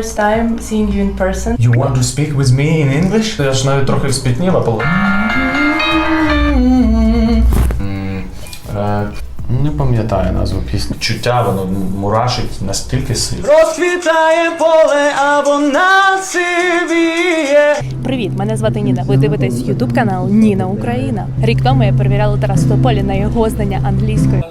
first time seeing you in person. You want to speak with me in English? Я ж навіть трохи спітніла. Пол... Е, Не пам'ятаю назву пісні. Чуття воно мурашить настільки сильно. Розквітає поле, а вона сивіє. Привіт, мене звати Ніна. Ви дивитесь Ютуб канал Ніна Україна. Рік тому я перевіряла Тарас Тополі на його знання англійської.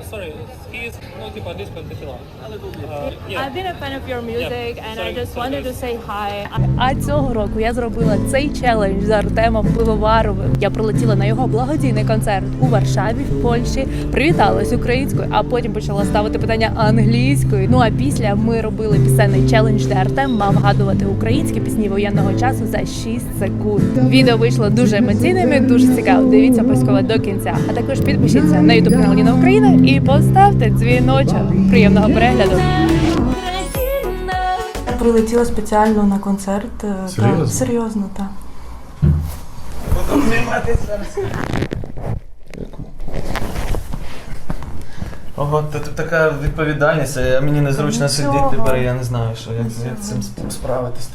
I've been a fan of your music and I just wanted to say hi. А цього року я зробила цей челендж з Артемом Пивоваровим. Я прилетіла на його благодійний концерт у Варшаві, в Польщі, привіталась українською, а потім почала ставити питання англійською. Ну а після ми робили пісенний челендж, де Артем мав вгадувати українські пісні воєнного часу за 6 секунд. Відео вийшло дуже емоційним і дуже цікаво. Дивіться обов'язково до кінця. А також підпишіться на ютуб канал Ніна Україна і поставте дзвіночок. Приємного перегляду. Прилетіла спеціально на концерт. е, Серйозно? Так, серйозно, так. Ого, та тут така відповідальність, а мені незручно Нічого. сидіти тепер, я не знаю, що як, з- як з цим з цим справитись.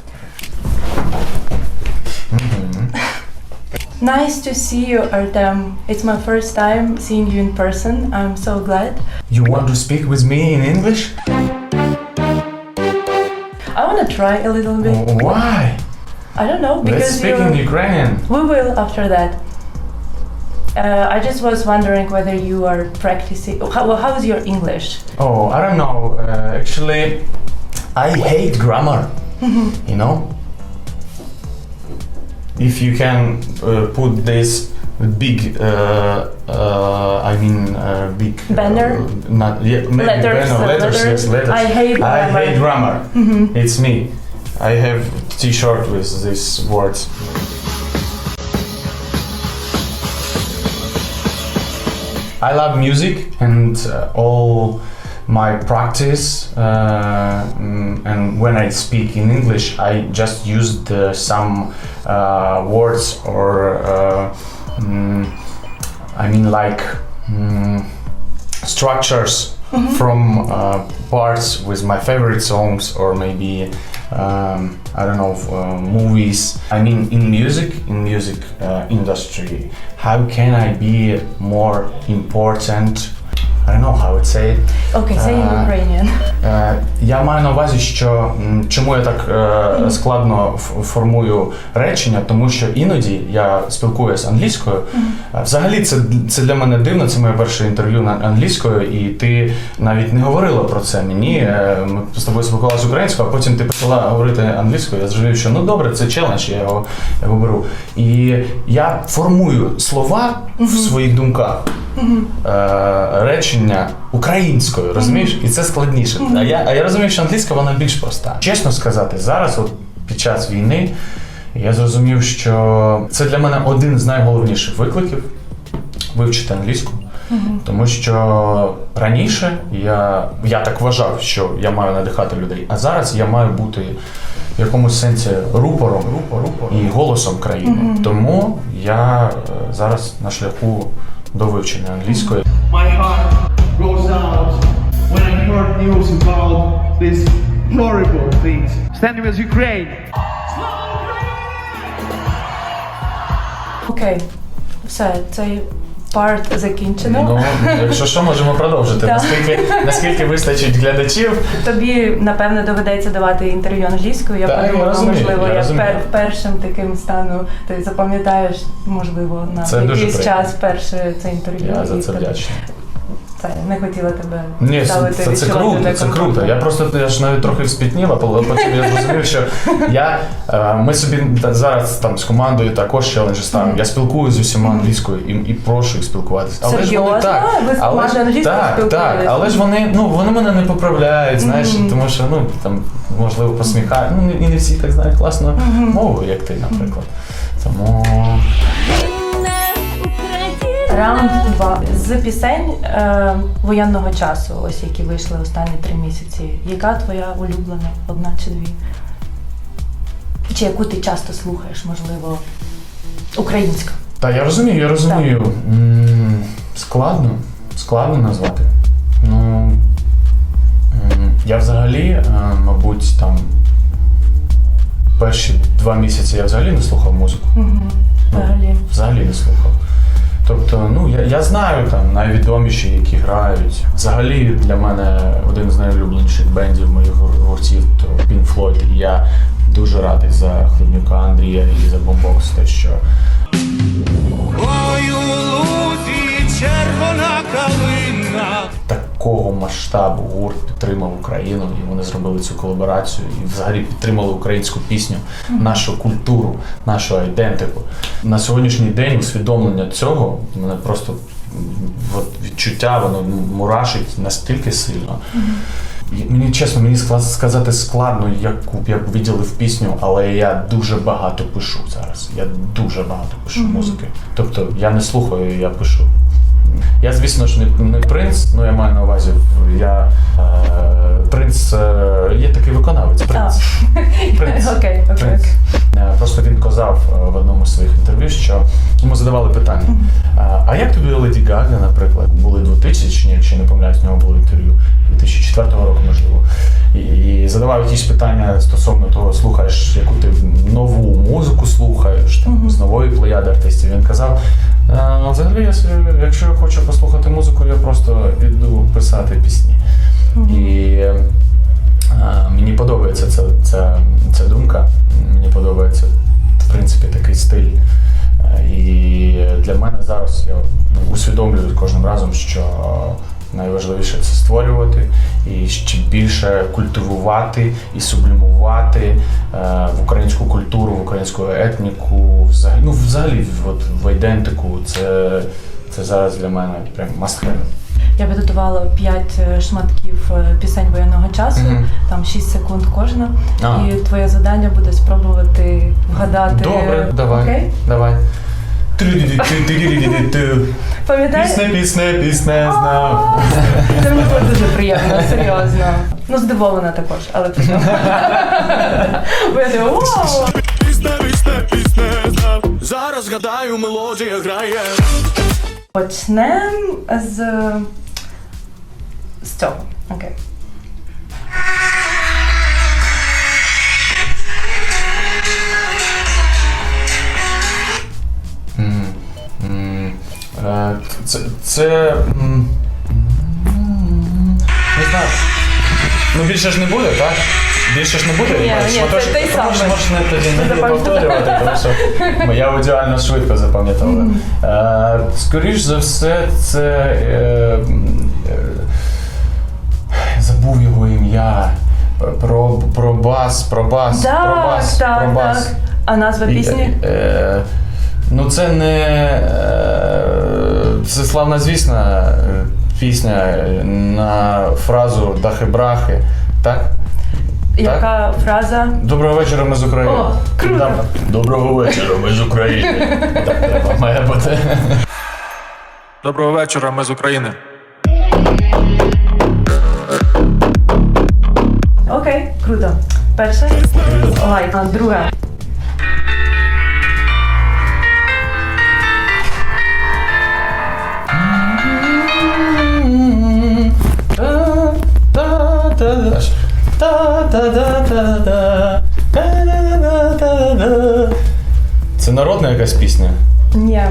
Nice to see you, Artem. It's my first time seeing you in person. I'm so glad. You want to speak with me in English? Try a little bit. Why? I don't know Let's because speak in. Ukrainian. We will after that. Uh, I just was wondering whether you are practicing. How, how is your English? Oh, I don't know. Uh, actually, I hate grammar. You know? If you can uh, put this big, uh, uh, I mean, uh, big Banner? not yeah, maybe Letters, banner, letters, letters. yes, letters. I hate I grammar. hate grammar. Mhm. It's me. I have T-shirt with these words. I love music and uh, all my practice uh, mm, and when I speak in English I just used uh, some uh, words or mm, I mean like mm, structures from uh, parts with my favorite songs or maybe um, I don't know uh, movies. I mean in music, in music uh, industry, how can I be more important? I don't know how to say it. Say in Uh, Ukrainian. Е, Я маю на увазі, що м, чому я так е, складно ф- формую речення, тому що іноді я спілкуюся англійською. Е, Взагалі, це, це для мене дивно. Це моє перше інтерв'ю на англійською, і ти навіть не говорила про це мені. Е, Ми з тобою спілкувалися українською, а потім ти почала говорити англійською. Я зрозумів, що ну добре, це челендж, я його, я його беру. І я формую слова в своїх думках. Е, речення українською, розумієш? І це складніше. А я, а я розумію, що англійська вона більш проста. Чесно сказати, зараз, от під час війни, я зрозумів, що це для мене один з найголовніших викликів вивчити англійську. Тому що раніше я, я так вважав, що я маю надихати людей, а зараз я маю бути в якомусь сенсі рупором, і голосом країни. Тому я е, зараз на шляху до вивчення англійської. My heart goes out when I heard news about these horrible things. Standing with Ukraine. Окей, все, цей парт закінчено. Ну, якщо що, можемо продовжити. Так. Наскільки, наскільки вистачить глядачів, Тобі напевно доведеться давати інтерв'ю англійською. Я подумала, розумію, можливо, я я, розумію. пер, першим таким стану. Ти запам'ятаєш, можливо, на Це дуже якийсь приємно. час перше це інтерв'ю. я за і це вдячний. Не хотіла тебе Ні, ставити це, це круто, це круто. Я просто я ж навіть трохи спітніла, але потім я зрозумів, що я, е, ми собі зараз там з командою також челенджі ставимо. Я спілкуюся з усіма англійською і, і прошу їх спілкуватися. Але ж вони так, Ви але так, так, але ж вони, ну, вони мене не поправляють, знаєш, Мгм. тому що ну там можливо посміхають. Ну і не всі так знають класно мову, як ти, наприклад. Тому Раунд 2. З пісень е, воєнного часу, ось які вийшли останні три місяці. Яка твоя улюблена? Одна чи дві? Чи яку ти часто слухаєш, можливо, українська? Та я розумію, я розумію. М, Складно, складно назвати. Ну м, я взагалі, е, мабуть, там перші два місяці я взагалі не слухав музику. Угу. Взагалі. Взагалі не слухав. Тобто, ну я, я знаю там найвідоміші, які грають. Взагалі для мене один з найулюбленіших бендів моїх гуртів то Pink Floyd. І я дуже радий за Хлебнюка Андрія і за Бомбокс, те, що Ой, у лузі червона. Такого масштабу гурт підтримав Україну, і вони зробили цю колаборацію і взагалі підтримали українську пісню, нашу культуру, нашу айдентику. На сьогоднішній день усвідомлення цього мене просто от, відчуття воно мурашить настільки сильно. Мені чесно, мені сказати складно, яку б я б виділив пісню, але я дуже багато пишу зараз. Я дуже багато пишу музики. Тобто я не слухаю, я пишу. Я, звісно ж, не, не принц, ну я маю на увазі, я е, принц, е, є такий виконавець, принц. Принц. Окей, окей. Принц. Е, Просто він казав е, в одному з своїх інтерв'ю, що йому задавали питання. е, А як тобі Леді Гага, наприклад, були 2000, якщо я не помиляюсь, в нього було інтерв'ю 2004 року, можливо. І, задавав якісь питання стосовно того, слухаєш, яку ти нову музику слухаєш, там, з нової плеяди артистів. Він казав, «Е, ну, взагалі, якщо я хочу послухати музику, я просто іду писати пісні. І е, мені подобається ця, ця, ця думка. Мені подобається, в принципі, такий стиль. Е, І для мене зараз я усвідомлюю кожним разом, що найважливіше це створювати і ще більше культивувати і сублімувати е, в українську культуру, в українську етніку, взагалі, ну, взагалі от, в айдентику. Це, це зараз для мене прям have. Я підготувала 5 шматків е, пісень воєнного часу, Мгм. там 6 секунд кожна. А. І твоє завдання буде спробувати вгадати. Добре, давай. Окей? Давай. Пам'ятаєш? Пісня, пісня, пісня, знав. Це мені було дуже приємно, серйозно. Ну, здивована також, але приємно. Бо я думаю! Пісне, пісне, пісне знав. Зараз гадаю, мелодія грає. Почнемо з, з цього. Окей. Це. це м, Не знаю. Ну більше ж не буде, так? Більше ж не буде? Ні, ні, це Шматочок- той тому що самий. Можеш не тоді не Запам'ятала. повторювати, тому що моя аудіально швидко запам'ятала. Е, Скоріш за все, це. е, е, Забув його ім'я. Про, про бас, про бас, про Так, бас, так, про бас. так. А назва пісні? Е, е, ну, це не. Е, це славна звісна е, пісня на фразу Дахи-брахи. Так? Яка фраза? Доброго вечора, ми з України. О, круто. Доброго вечора, ми з України. Так треба, має бути. Доброго вечора, ми з України. Окей, круто. Перша. Лайк. А, друга. Це народна якась пісня. Ні.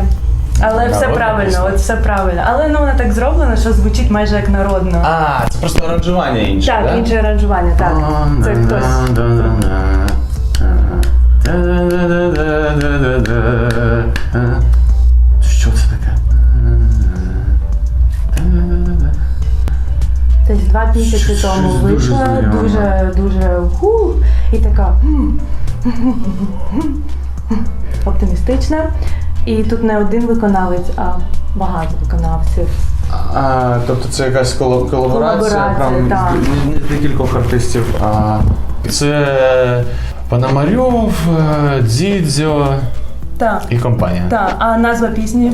Але все правильно, пісня. от все правильно. Але ну вона так зроблена, що звучить майже як народно. А, це просто аранжування інше. так, да? інше аранжування, так. Це хтось. Два місяці Щось тому дуже вийшла, знайоме. дуже, дуже ху, і така м, оптимістична. І тут не один виконавець, а багато виконавців. А, тобто це якась коло- колаборація, Колаборація, прям так. з- не з декількох артистів. А це Пономарьов, е, Дзідзьо Так, і компанія. так. А назва пісні?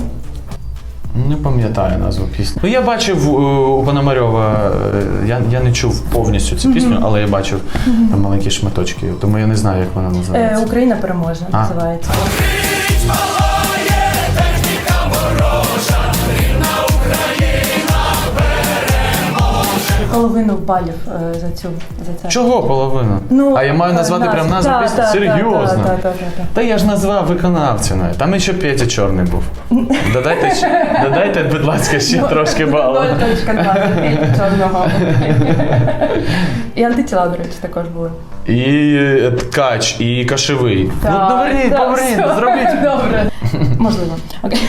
Не пам'ятаю назву пісні. Ну я бачив е, у Пономарьова, е, я, я не чув повністю цю пісню, але я бачив там маленькі шматочки, тому я не знаю, як вона Е. Україна переможе, називається. Половину балів е, за цю за це. Чого половину? Ну, а я маю е, назвати назв- прям назву та, пісні? та, та, Серйозно? та, та, та, та. Та я ж назвав виконавця. навіть. Там ще Петя Чорний був. Додайте, ще- додайте, будь ласка, ще трошки балу. 0.20 чорного. І антитіла, до речі, також були. І е, ткач, і кашевий. Ну, Так, так, поверніть, все. зробіть. Добре. Можливо. Окей.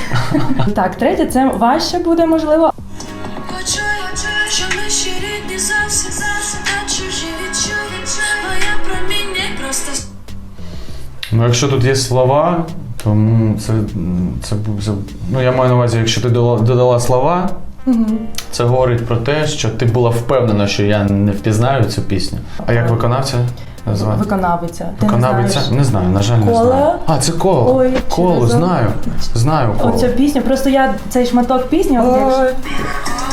Так, третє, це важче буде, можливо. Ну, якщо тут є слова, то м, це, це, це ну я маю на увазі, якщо ти додала, додала слова, це говорить про те, що ти була впевнена, що я не впізнаю цю пісню. А як виконавця назвати? Виконавиця. Ти не Виконавиця? знаєш. Не знаю, на жаль, не знаю. А, це коло. Ой, коло, знаю. Знаю коло. Оця пісня, просто я цей шматок пісні, Ой,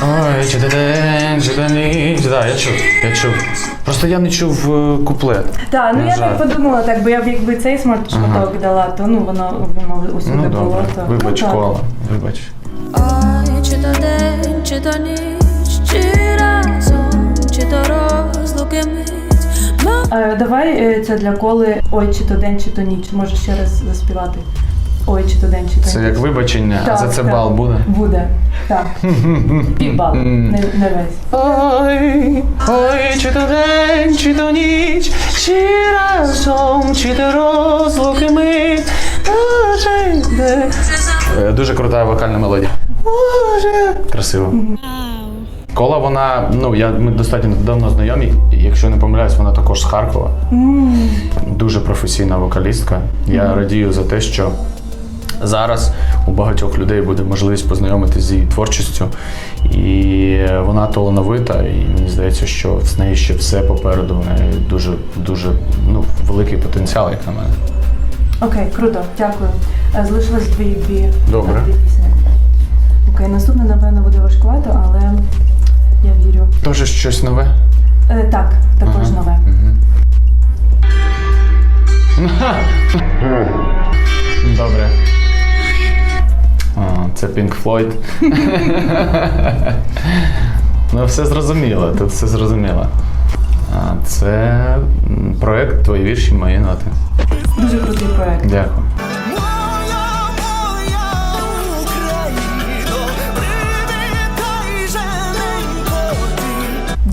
ой, чи ти день, чи ти ніч. Так, я чув, я чув. Просто я не чув е, куплет. Так, ну я так подумала, так би я б якби цей смат- шматок дала, то ну воно воно усюди Ну було. То, вибач, ну, так. вибач. Ой, чи то день, чи то ніч, чи разом, чи то розлуки мить Е, давай е, це для коли ой, чи то день, чи то ніч. Можеш ще раз заспівати. Ой, чи то день, чи то Це як вибачення, а за це так. бал буде. Буде. Так. Півбал. Не, не весь. Ой, ой, чи то день, чи то ніч, чи разом, чи то розлуки ми. Е, Дуже крута вокальна мелодія. Боже. Красиво. Кола вона, ну я ми достатньо давно знайомі. Якщо не помиляюсь, вона також з Харкова. Дуже професійна вокалістка. Я радію за те, що зараз у багатьох людей буде можливість познайомитися з її творчістю. І вона талановита, і мені здається, що з неї ще все попереду. В неї дуже дуже ну, великий потенціал, як на мене. Окей, круто, дякую. Е, Залишилось дві дві. Добре. Дві пісні. Окей, наступне, напевно, буде важкувато, але я вірю. Тоже щось нове. Е, так, також нове. Добре. Це Pink Floyd. ну, все зрозуміло, тут все зрозуміло. Це проект Твої вірші, мої ноти. Дуже крутий проект. Дякую.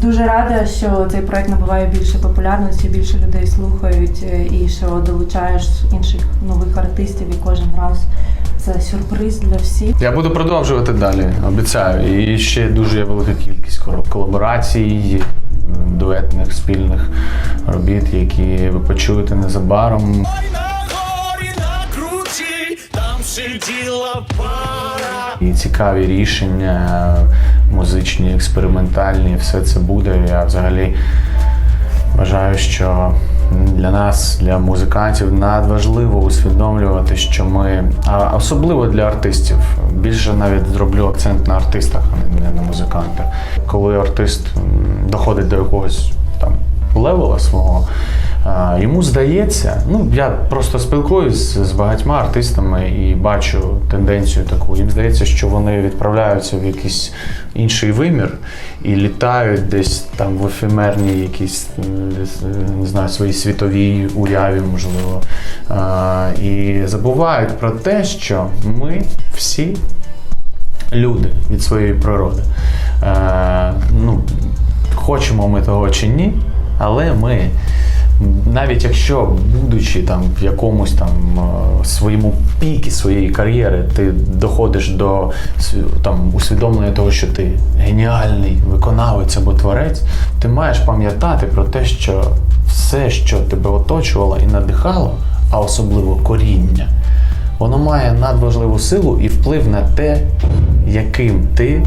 Дуже рада, що цей проект набуває більше популярності, більше людей слухають е, і що долучаєш інших нових артистів і кожен раз. Це сюрприз для всіх. Я буду продовжувати далі, обіцяю. І ще дуже є велика кількість колаборацій, дуетних спільних робіт, які ви почуєте незабаром. На горі на круті, там сиділа пара. І цікаві рішення, музичні, експериментальні, все це буде. Я взагалі вважаю, що для нас, для музикантів, надважливо усвідомлювати, що ми, а особливо для артистів, більше навіть зроблю акцент на артистах, а не на музикантах. Коли артист доходить до якогось левела свого. Йому здається, ну я просто спілкуюсь з багатьма артистами і бачу тенденцію таку. Їм здається, що вони відправляються в якийсь інший вимір і літають десь там в ефемерній якійсь е, не знаю, своїй світовій уяві, можливо. І забувають про те, що ми всі люди від своєї природи. Е, ну, хочемо ми того чи ні, але ми, навіть якщо, будучи там в якомусь там е, своєму пікі своєї кар'єри, ти доходиш до там, усвідомлення того, що ти геніальний виконавець або творець, ти маєш пам'ятати про те, що все, що тебе оточувало і надихало, а особливо коріння, воно має надважливу силу і вплив на те, яким ти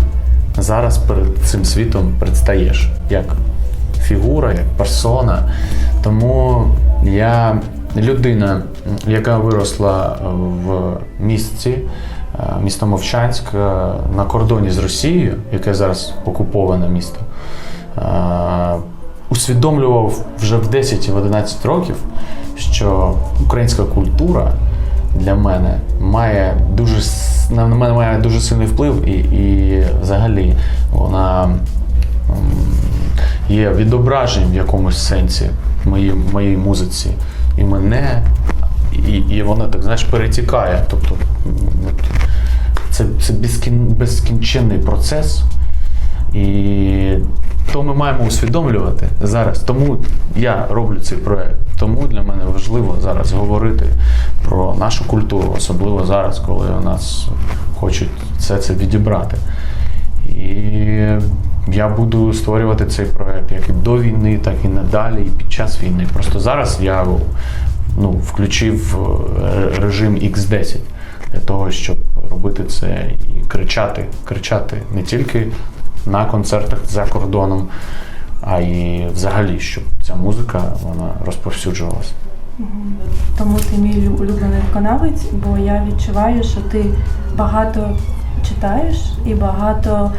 зараз перед цим світом предстаєш, як фігура, як персона. Тому я людина, яка виросла в місті, е, місто Мовчанськ е, на кордоні з Росією, яке зараз окуповане місто. е, Усвідомлював вже в 10 в 11 років, що українська культура для мене має дуже на мене має дуже сильний вплив, і, і взагалі вона є відображенням в якомусь сенсі моїй, моїй музиці. І мене, і, і воно так знаєш перетікає. Тобто це, це безкін, безкінченний процес. І то ми маємо усвідомлювати зараз. Тому я роблю цей проект. Тому для мене важливо зараз говорити про нашу культуру, особливо зараз, коли у нас хочуть все це відібрати. І я буду створювати цей проект як і до війни, так і надалі, і під час війни. Просто зараз я ну, включив е, режим X10 для того, щоб робити це і кричати, кричати не тільки на концертах за кордоном, а й взагалі, щоб ця музика вона розповсюджувалася. Тому ти мій улюблений виконавець, бо я відчуваю, що ти багато читаєш і багато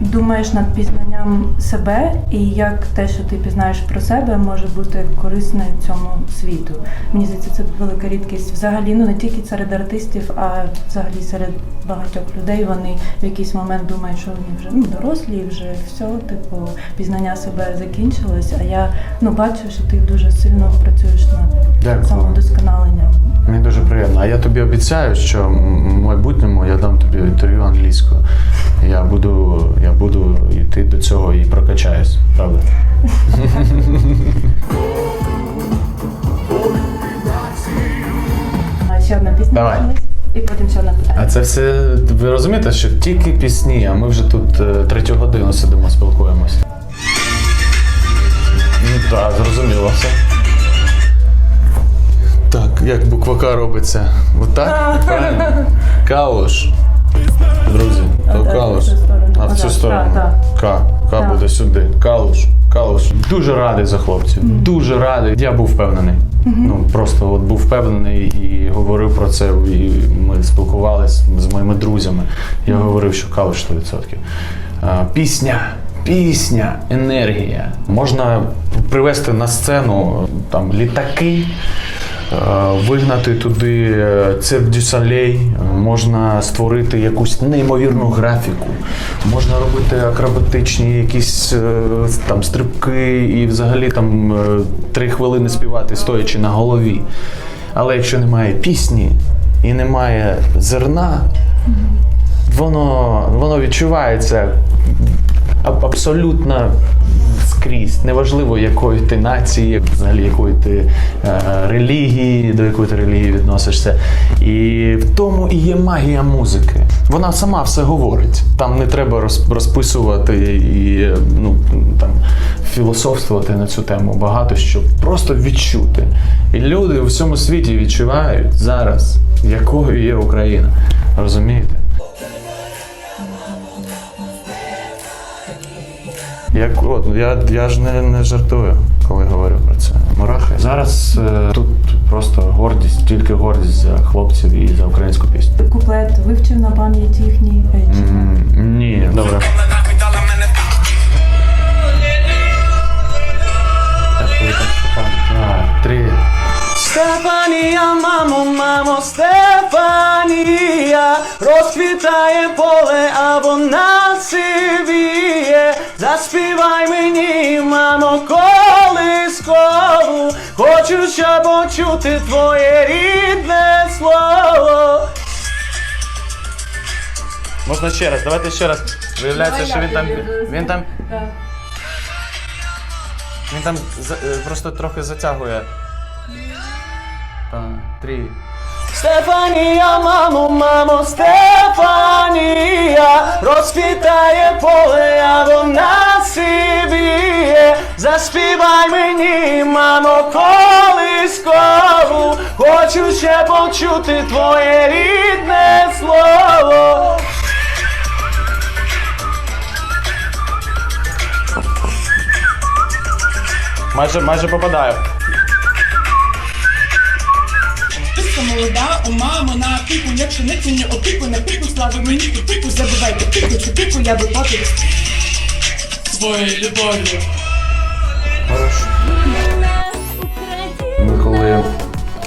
думаєш над пізнанням себе, і як те, що ти пізнаєш про себе, може бути корисне цьому світу. Мені здається, це велика рідкість взагалі, ну не тільки серед артистів, а взагалі серед багатьох людей. Вони в якийсь момент думають, що вони вже ну, дорослі, вже все, типу, пізнання себе закінчилось. А я ну бачу, що ти дуже сильно працюєш над Дякую. самовдосконаленням. Мені дуже приємно. А я тобі обіцяю, що в майбутньому я дам тобі інтерв'ю англійською. Я буду, я буду йти до цього і прокачаюсь, правда? Ще одна пісня Давай. і потім ще одна А питання. це все ви розумієте, що тільки пісні, а ми вже тут е, третю годину сидимо, спілкуємося. Ну так, зрозуміло все. Так, як буква К робиться? Отак? Правильно? Калуш. Друзі, то так, сторону. А в цю сторону. так, К. К буде сюди. Калуш. Калуш. Дуже радий за хлопців. Дуже радий. Я був впевнений. Ну просто от був впевнений і говорив про це. І ми спілкувалися з моїми друзями. Я говорив, що калуш 100%. Пісня. Пісня, енергія. Можна привезти на сцену там літаки, вигнати туди е, цирк дю е, можна створити якусь неймовірну графіку, можна робити акробатичні якісь е, там стрибки і взагалі там е, три хвилини співати, стоячи на голові. Але якщо немає пісні і немає зерна, воно, воно відчувається аб- абсолютно скрізь. Неважливо, якої ти нації, взагалі якої ти е, релігії, до якої ти релігії відносишся. І в тому і є магія музики. Вона сама все говорить. Там не треба розписувати і ну, там, філософствувати на цю тему багато що. Просто відчути. І люди у всьому світі відчувають зараз, якою є Україна. Розумієте? Як от, я, я ж не, не жартую, коли говорю про це. Мурахи. Зараз е, тут просто гордість, тільки гордість за хлопців і за українську пісню. Куплет вивчив на пам'ять їхній. чи- М, Ні, добре. Так, коли там Степан? Два, три. Стефанія, мамо, мамо, Стефанія, розквітає поле, а вона сивіє. Заспівай мені, мамо, колискову, хочу ще почути твоє рідне слово. Можна ще раз, давайте ще раз. Виявляється, що він там. Він там. Він там за- е, просто трохи затягує. Два, три. Стефанія, мамо, мамо, Стефанія, розквітає поле, а вона сивіє. Заспівай мені, мамо, колискову, хочу ще почути твоє рідне слово. Майже, майже попадаю. Тиска молода, у маму на піку, якщо не ціні опіку, на піку, слави мені ту піку, забивайте піку, цю піку я виплатив своєю любов'ю. Ми коли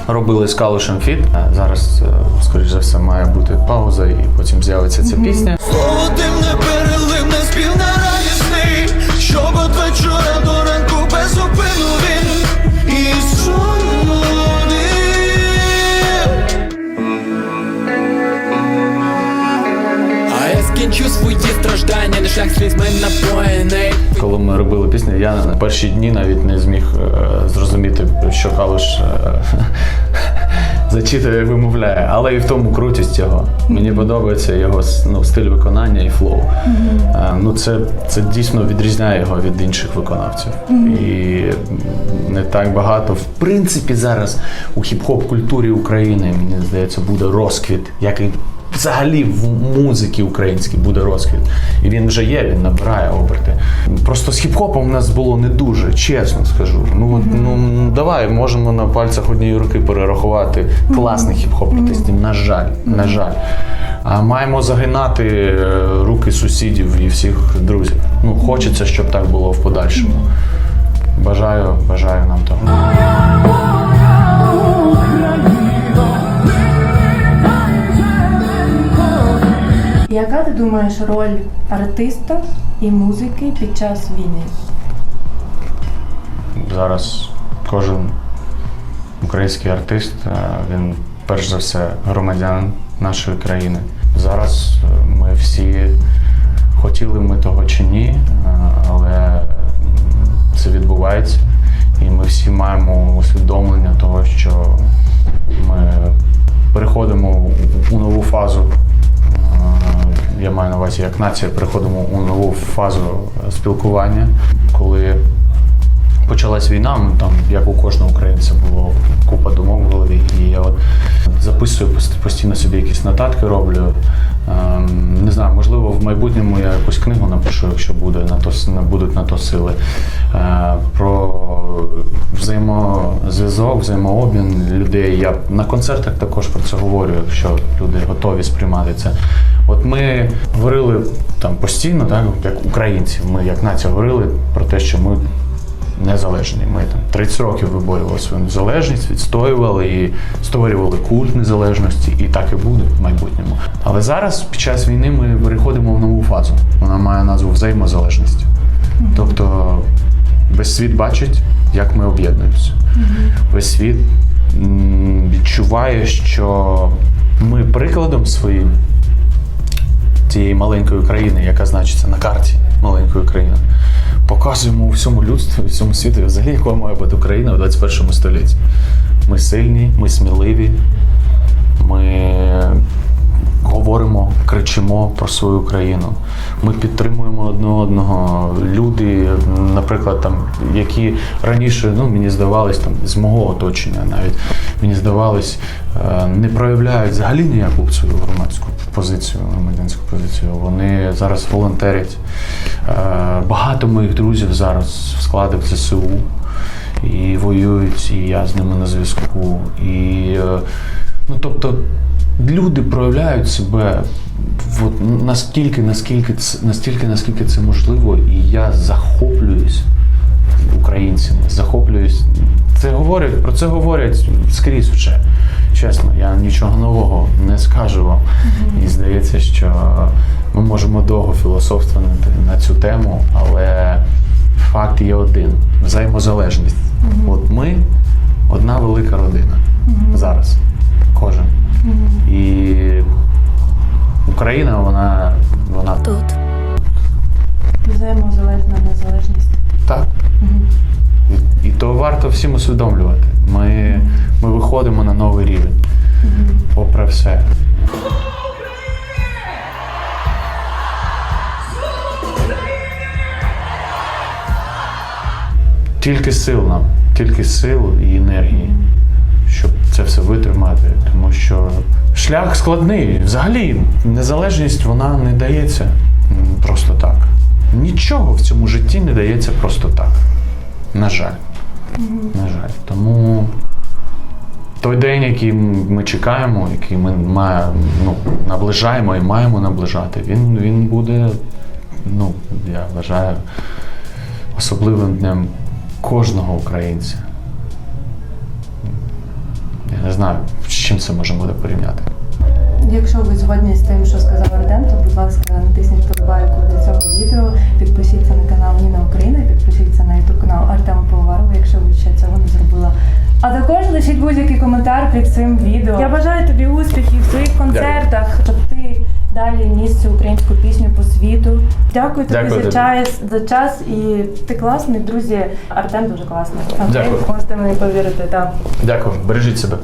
робили з Калушем фіт, а зараз, е, скоріш за все, має бути пауза, і потім з'явиться ця пісня. Спів на як сліз напоєний. Коли ми робили пісню, я на перші дні навіть не зміг е, зрозуміти, що Калуш е, зачитує і вимовляє, але і в тому крутість його. Мені подобається його ну, стиль виконання і флоу. Mm -hmm. е, ну, це це дійсно відрізняє його від інших виконавців. Mm -hmm. І не так багато. В принципі, зараз у хіп-хоп культурі України, мені здається, буде розквіт, який взагалі в музиці українській буде розквіт. І він вже є, він набирає оберти. Просто з хіп-хопом у нас було не дуже, чесно скажу. Ну, ну давай, можемо на пальцях однієї руки перерахувати класних хіп-хоп артистів. На жаль, на жаль. А маємо загинати е, руки сусідів і всіх друзів. Ну, хочеться, щоб так було в подальшому. Бажаю, бажаю нам того. Яка ти думаєш роль артиста і музики під час війни? Зараз кожен український артист, е, він перш за все громадянин нашої країни. Зараз е, ми всі хотіли ми того чи ні, е, але це відбувається, і ми всі маємо усвідомлення того, що ми переходимо у- у нову фазу. Я маю на увазі, як нація переходимо у нову фазу спілкування, коли почалась війна, там, як у кожного українця було купа думок в голові. І я от записую постійно собі якісь нотатки роблю. Ем, не знаю, можливо, в майбутньому я якусь книгу напишу, якщо буде на то будуть на то сили. Е, про взаємозв'язок, взаємообмін людей. Я на концертах також про це говорю, якщо люди готові сприймати це. От ми говорили там постійно, так, як українці, ми як нація говорили про те, що ми незалежні. Ми там 30 років виборювали свою незалежність, відстоювали і створювали культ незалежності, і так і буде в майбутньому. Але зараз, під час війни, ми переходимо в нову фазу. Вона має назву взаємозалежність. Тобто весь світ бачить, як ми об'єднуємося. Весь світ відчуває, що ми прикладом своїм тієї маленької країни, яка значиться на карті маленької країни, показуємо всьому людству, всьому світу, взагалі, якою має бути Україна в 21 столітті. Ми сильні, ми сміливі, ми говоримо, кричимо про свою країну. Ми підтримуємо одне одного. Люди, наприклад, там, які раніше, ну мені здавалось, там з мого оточення навіть мені здавалось, е, не проявляють взагалі ніяку свою громадську позицію, громадянську позицію. Вони зараз волонтерять. Е, Багато моїх друзів зараз в складах ЗСУ і воюють, і я з ними на зв'язку. І е, ну тобто люди проявляють себе от, настільки, наскільки це настільки, наскільки це можливо, і я захоплююсь українцями, захоплююсь. Це говорять, про це говорять скрізь вже. Чесно, я нічого нового не скажу вам. І здається, що ми можемо довго філософствувати на цю тему, але факт є один: взаємозалежність. От ми одна велика родина зараз. Кожен. І Україна, вона, вона Тут Взаємозалежна незалежність. так. І, і то варто всім усвідомлювати. Ми, ми виходимо на новий рівень. Попри все. Тільки сил нам, тільки сил і енергії, це все витримати. Тому що шлях складний. Взагалі, незалежність вона не дається просто так. Нічого в цьому житті не дається просто так. На жаль. На жаль. Тому той день, який ми чекаємо, який ми маємо, ну, наближаємо і маємо наближати, він, він буде, ну, я вважаю, особливим днем кожного українця. Не знаю, з чим це можна буде порівняти. Якщо ви згодні з тим, що сказав Артем, то будь ласка, натисніть подобайку до цього відео, підпишіться на канал Ніна Україна, підписіться підпишіться на ютуб канал Артема Поварова, якщо ви ще цього не зробила. А також лишіть будь-який коментар під цим відео. Я бажаю тобі успіхів в своїх концертах, щоб ти ніс цю українську пісню по світу. Дякую тобі Дякую за тобі. час, за час і ти класний, друзі. Артем дуже класний. Дякую. Можете мені повірити, так. Дякую, бережіть себе.